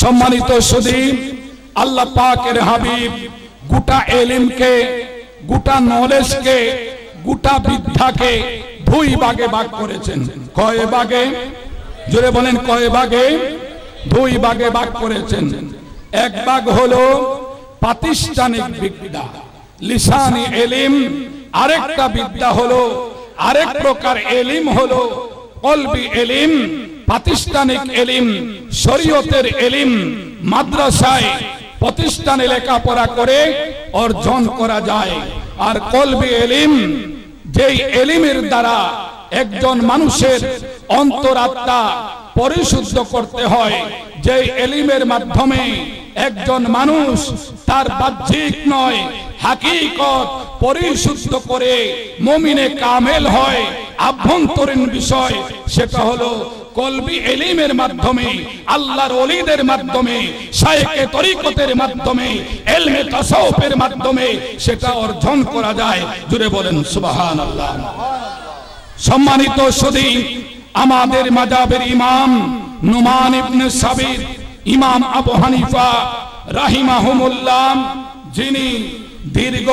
সম্মানিত সুদীপ আল্লাহ পাকের হাবিব, গোটা এলিমকে, গোটা নলেজকে, গোটা বিদ্যাকে দুই ভাগে ভাগ করেছেন। কয় ভাগে? জোরে বলেন, কয় ভাগে? দুই ভাগে ভাগ করেছেন। এক ভাগ হলো প্রাতিষ্ঠানিক বিদ্যা, লিসানি এলিম। আরেকটা বিদ্যা হলো, আরেক প্রকার এলিম হলো কলবি এলিম। প্রাতিষ্ঠানিক এলিম, শরীয়তের এলিম, মাদ্রাসায় প্রতিষ্ঠানে লেখাপড়া করে অর্জন করা যায়। আর কলবি এলিম, যেই এলিমের দ্বারা একজন মানুষের অন্তরাত্মা পরিশুদ্ধ করতে হয় যে এলিমের মাধ্যমে একজন মানুষ তার বাহ্যিক নয়, হাকিকত পরিশুদ্ধ করে মমিনে কামেল হয়, আভ্যন্তরীণ বিষয়, সেটা হলো কলবি এলিমের মাধ্যমে, আল্লাহর ওলিদের মাধ্যমে শায়েকে তরিকতের মাধ্যমে, এলমে তাসাউফের মাধ্যমে সেটা অর্জন করা যায়। জুড়ে বলেন, সুবহানাল্লাহ। সম্মানিত সুদী আমাদের মাজাবের ইমাম নুমান ইবনে সাবির ইমাম আবু হানিফা রাহিমাহুমুল্লাহ, যিনি দীর্ঘ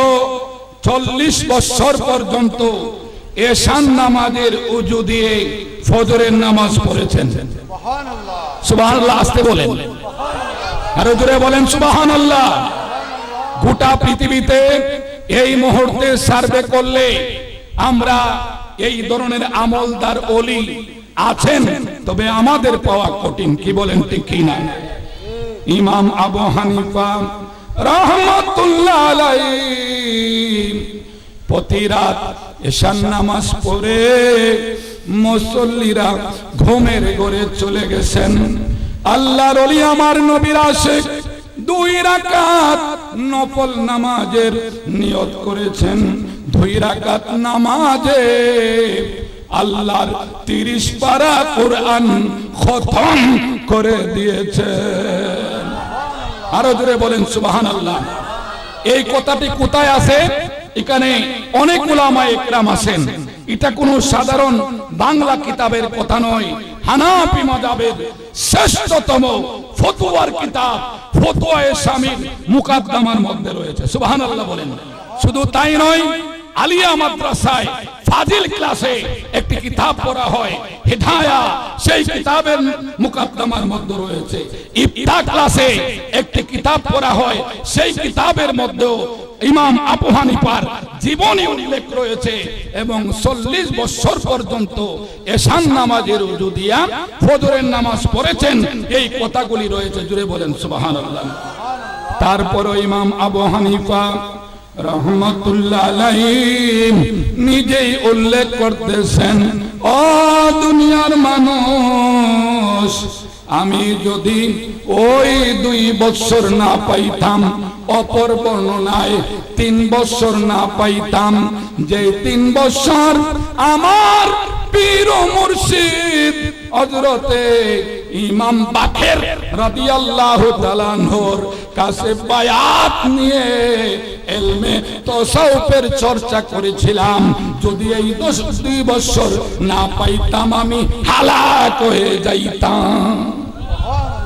চল্লিশ বছর পর্যন্ত এশান নামাজের উজু দিয়ে ফজরের নামাজ পড়েছেন। সুবহানাল্লাহ। আসতে বলেন। আরও জোরে বলেন সুবহানাল্লাহ। গোটা পৃথিবীতে এই মুহূর্তে সার্ভে করলে আমরা এই ধরনের আমলদার অলি আছেন তবে আমাদের পাওয়া কঠিন কি বলেন ঠিক কি না? ইমাম আবু হানিফা রহমতুল্লাহ আলাইহি প্রতি রাত এশান নামাজ পড়ে মুসল্লিরা ঘুমের ঘরে চলে গেছেন। আল্লাহর অলি আমার নবীর আশেক দুই রাকাত নফল নামাজের নিয়ত করেছেন। দুই রাকাত নামাজে আল্লাহর তিরিশ পারা কোরআন খতম করে দিয়েছে আরও জোরে বলেন সুবাহান আল্লাহ এই কথাটি কোথায় আছে? এখানে অনেক ওলামা একরাম আছেন। এটা কোনো সাধারণ বাংলা কিতাবের কথা নয়। হানাফি মাযাবের শ্রেষ্ঠতম ফতোয়ার কিতাব ফতোয়ায়ে স্বামীর মুকাদ্দামার মধ্যে রয়েছে। সুবহানাল্লাহ বলেন। শুধু তাই নয়, আলিয়া মাদ্রাসায় ফাজিল ক্লাসে একটি কিতাব পড়া হয়, হিদায়া, সেই কিতাবের মুকাদ্দমার মধ্যে রয়েছে। ইফতা ক্লাসে একটি কিতাব পড়া হয়, সেই কিতাবের মধ্যেও ইমাম আবু হানিফার জীবনী উল্লেখ রয়েছে এবং চল্লিশ বছর পর্যন্ত এশান নামাজের উজু দিয়া ফজরের নামাজ পড়েছেন। এই কথাগুলি রয়েছে, জুড়ে বলেন, সুবহানাল্লাহ। তারপরও ইমাম আবু হানিফা রহমতুল্লাহ নিজেই উল্লেখ করতেছেন ও দুনিয়ার মানুষ আমি যদি ওই দুই বছর না পাইতাম, অপর বর্ণনায় তিন বছর না পাইতাম, যে তিন বছর আমার হযরতে ইমাম নিয়ে চর্চা করেছিলাম। যদি এই দশ দুই বছর না পাইতাম, আমি হালাক হয়ে যাইতাম।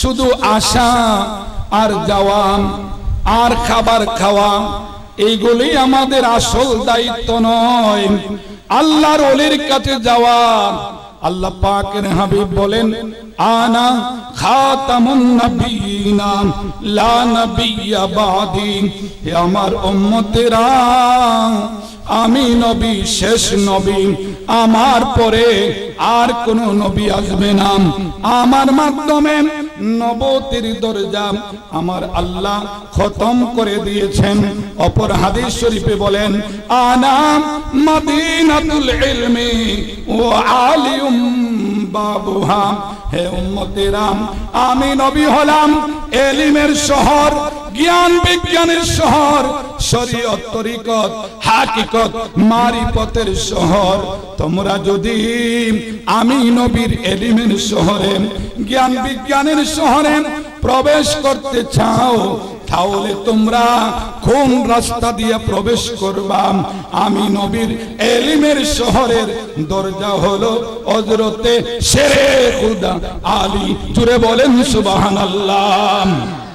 শুধু আশা আর যাওয়া আর খাবার খাওয়া, এইগুলি আমাদের আসল দায়িত্ব নয়। আল্লাহর অলির কাছে যাওয়া। আল্লাহ পাকের হাবিব বলেন, আনা খাতামুন নবিয়িনা, লা নবিয়্যা বাদি। হে আমার উম্মতেরা, আমি নবী, শেষ নবী। আমার পরে আর কোন নবী আসবে না। আমার মাধ্যমে নবতির দরজা আমার আল্লাহ খতম করে দিয়েছেন। অপর হাদিস শরীফে বলেন আনাম মাদিনাতুল ইলমি ও আলিউম বাবুহা। হে উম্মতেরাম, আমি নবী হলাম এলিমের শহর জ্ঞান বিজ্ঞানের শহর, শরীয়ত, তরিকত, হাকিকত মারিপতের শহর। তোমরা যদি আমি নবীর এলিমের শহরে, জ্ঞান বিজ্ঞানের শহরে প্রবেশ করতে চাও, তাহলে তোমরা কোন রাস্তা দিয়ে প্রবেশ করবা? আমি নবীর এলিমের শহরের দরজা হলো অজরতে শেরে খুদা আলী। জুড়ে বলেন সুবহানাল্লাহ। আল্লাহ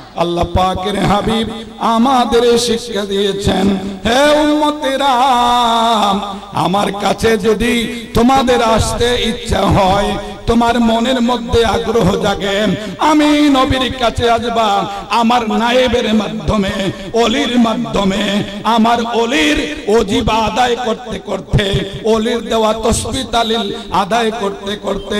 পাকের হাবিব আমাদের শিক্ষা দিয়েছেন, হে উম্মতেরা, আমার কাছে যদি তোমাদের আসতে ইচ্ছা হয়, তোমার মনের মধ্যে আগ্রহ জাগে, আমি নবীর কাছে আসবা, আমার নায়েবের মাধ্যমে, অলির মাধ্যমে, আমার অলির অজিবা আদায় করতে করতে, অলির দেওয়া তসবি তালিল আদায় করতে করতে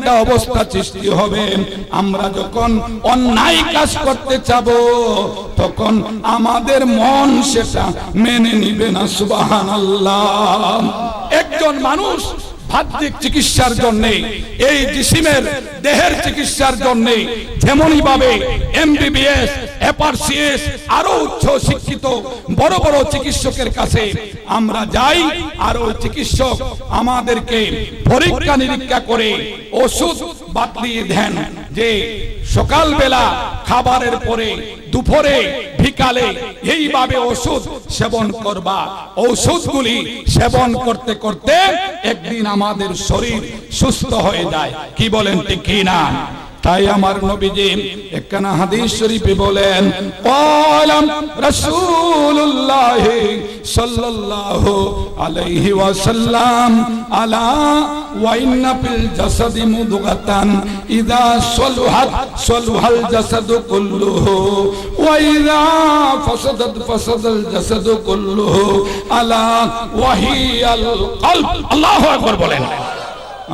একটা অবস্থা সৃষ্টি হবে। আমরা যখন অন্যায় কাজ করতে চাব তখন আমাদের মন সেটা মেনে নিবে না সুবাহান আল্লাহ একজন মানুষ ভাদ্রিক চিকিৎসার জন্য, এই জিসিমের দেহের চিকিৎসার জন্য যেমনই ভাবে এমবিবিএস এপারসিএস আরও উচ্চ শিক্ষিত বড় বড় চিকিৎসকের কাছে আমরা যাই আর ওই চিকিৎসক আমাদেরকে পরীক্ষা নিরীক্ষা করে ওষুধ বাতলিয়ে দেন যে সকালবেলা খাবারের পরে, দুপুরে, বিকালে এইভাবে ওষুধ সেবন করবা। ঔষধগুলি সেবন করতে করতে একদিন আমাদের শরীর সুস্থ হয়ে যায়। কি বলেন ঠিক কি না তাই আমার নবীজি একখানা হাদিস শরীফে বলেন কলাম রাসূলুল্লাহ সাল্লাল্লাহু আলাইহি ওয়াসাল্লাম, আলা ওয়া ইন্না ফিল জাসাদি মুদগাতান, ইদা সলুহাত, সলুহাল জাসাদু কুল্লুহু, ওয়া ইদা ফাসাদাত, ফাসাদাল জাসাদু কুল্লুহু, আলা ওয়াহিয়াল কলব, আল্লাহু আকবার বলেন।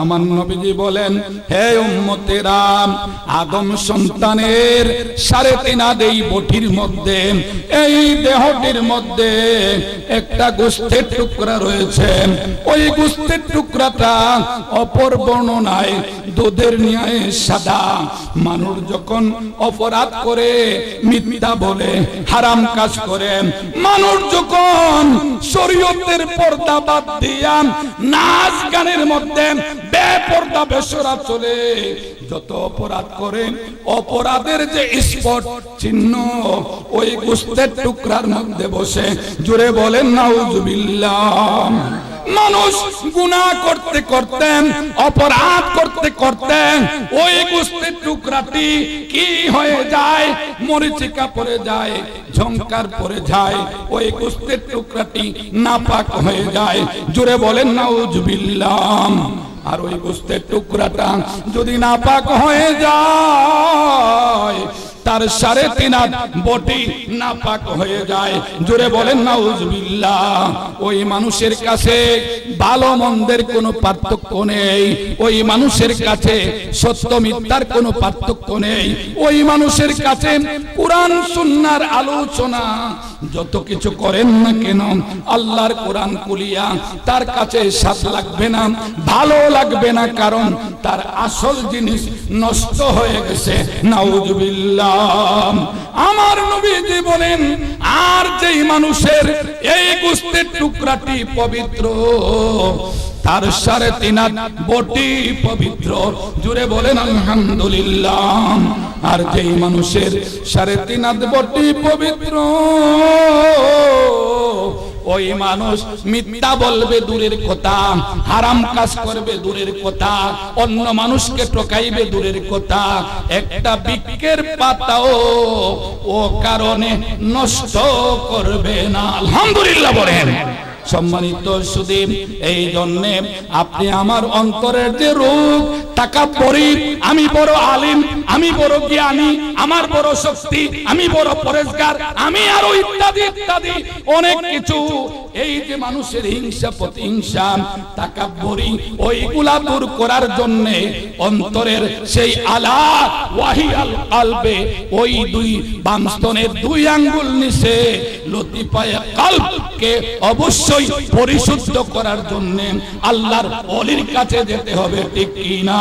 আমার নবীজি বলেন, হে উম্মতেরা, আদম সন্তানের সাড়ে তিন আদেই বটির মধ্যে, এই দেহটির মধ্যে একটা গোস্তের টুকরা রয়েছে। ওই গোস্তের টুকরাটা অপর বর্ণনায় দুধের ন্যায় সাদা। মানুষ যখন অপরাধ করে, মিথ্যা বলে, হারাম কাজ করে, মানুষ যখন শরীয়তের পর্দা বাদ দিয়া নাচ গানের মধ্যে বেপর্দা বেসরা চলে। যত অপরাধ করে অপরাধের যে স্পট চিহ্ন, ওই গোস্তের টুকরার মধ্যে বসে জুড়ে বলেন, নাউজুবিল্লাহ। মানুষ গুনাহ করতে করতেন অপরাধ করতে করতেন ওই গোস্তের টুকরাটি কি হয়ে যায়? মরিচিকা পরে যায়, ঝংকার পরে যায়, ওই গোস্তের টুকরাটি নাপাক হয়ে যায়। জুড়ে বলেন, নাউজুবিল্লাহ। আর ওই গোস্তের টুকরাটা যদি নাপাক হয়ে যায় তার সাড়ে তিন হাত বটি নাপাক হয়ে যায়। জোরে বলেন, নাউজুবিল্লাহ। ওই মানুষের কাছে ভালো মন্দের কোনো পার্থক্য নেই। ওই মানুষের কাছে সত্য মিথ্যার কোনো পার্থক্য নেই। ওই মানুষের কাছে কোরআন, সুন্নার আলোচনা যত কিছু করেন না কেন, আল্লাহর কোরআন কুলিয়া তার কাছে স্বাদ লাগবে না, ভালো লাগবে না, কারণ তার আসল জিনিস নষ্ট হয়ে গেছে। নাউজুবিল্লাহ। আমার নবীজি বলেন, আর যেই মানুষের এই গোস্তের টুকরাটি পবিত্র, তার সাড়ে তিন হাত বটি পবিত্র। জুড়ে বলেন, আলহামদুলিল্লাহ। আর যেই মানুষের সাড়ে তিন হাত বটি পবিত্র ওই মানুষ মিথ্যা বলবে দূরের কথা, হারাম কাজ করবে দূরের কথা, অন্য মানুষকে ঠকাইবে দূরের কথা। একটা বিকের পাতাও ও কারণে নষ্ট করবে না। আলহামদুলিল্লাহ বলেন। সম্মানিত সুদীপ, এই জন্যে আপনি আমার অন্তরের যে রোগ টাকা পরি আমি বড় আলিম, আমি বড় জ্ঞানী, আমার বড় শক্তি, আমি বড় পরেশগার, আমি আরও ইত্যাদি ইত্যাদি। অনেক কিছু। এই যে মানুষের হিংসা, প্রতিহিংসা, টাকা পরি ওইগুলা দূর করার জন্য অন্তরের সেই আলা ওয়াহি আল কালবে, ওই দুই বামস্তনের দুই আঙ্গুল নিচে লতিফায়ে কালবকে অবশ্যই পরিশুদ্ধ করার জন্য আল্লাহর অলির কাছে যেতে হবে, ঠিক কি না?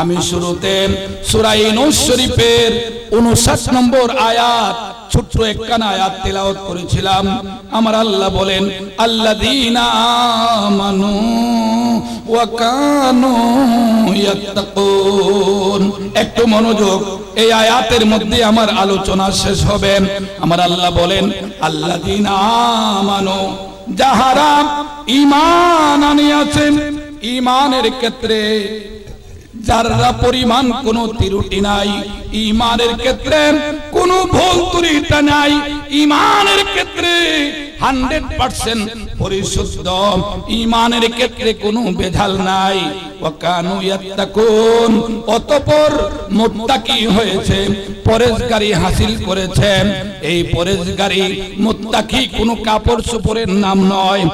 আমি শুরুতে শরীফের 59 নম্বর আয়াত, ছোট্ট একখানা আয়াত করেছিলাম। আমার আল্লাহ বলেন আল্লা একটু মনোযোগ, এই আয়াতের মধ্যে আমার আলোচনা শেষ হবে। আমার আল্লাহ বলেন আল্লাহ দিন যাহারা ইমান আনিয়াছেন ইমানের ক্ষেত্রে যারা পরিমাণ কোন ত্রুটি নাই ইমানের ক্ষেত্রে কোন ভুল ত্রুটি নাই ইমানের ক্ষেত্রে হান্ড্রেড পার্সেন্ট পরিশুদ্ধ। ইমানের ক্ষেত্রে কোনো বেঝাল নাই। ওয়াকানু ইয়াত্তাকুন। অতঃপর মুত্তাকি হয়েছে, পরেশগারি হাসিল করেছে। এই পরেশগারি মুত্তাকি কোনো কাপড় সুপরের নাম নয়।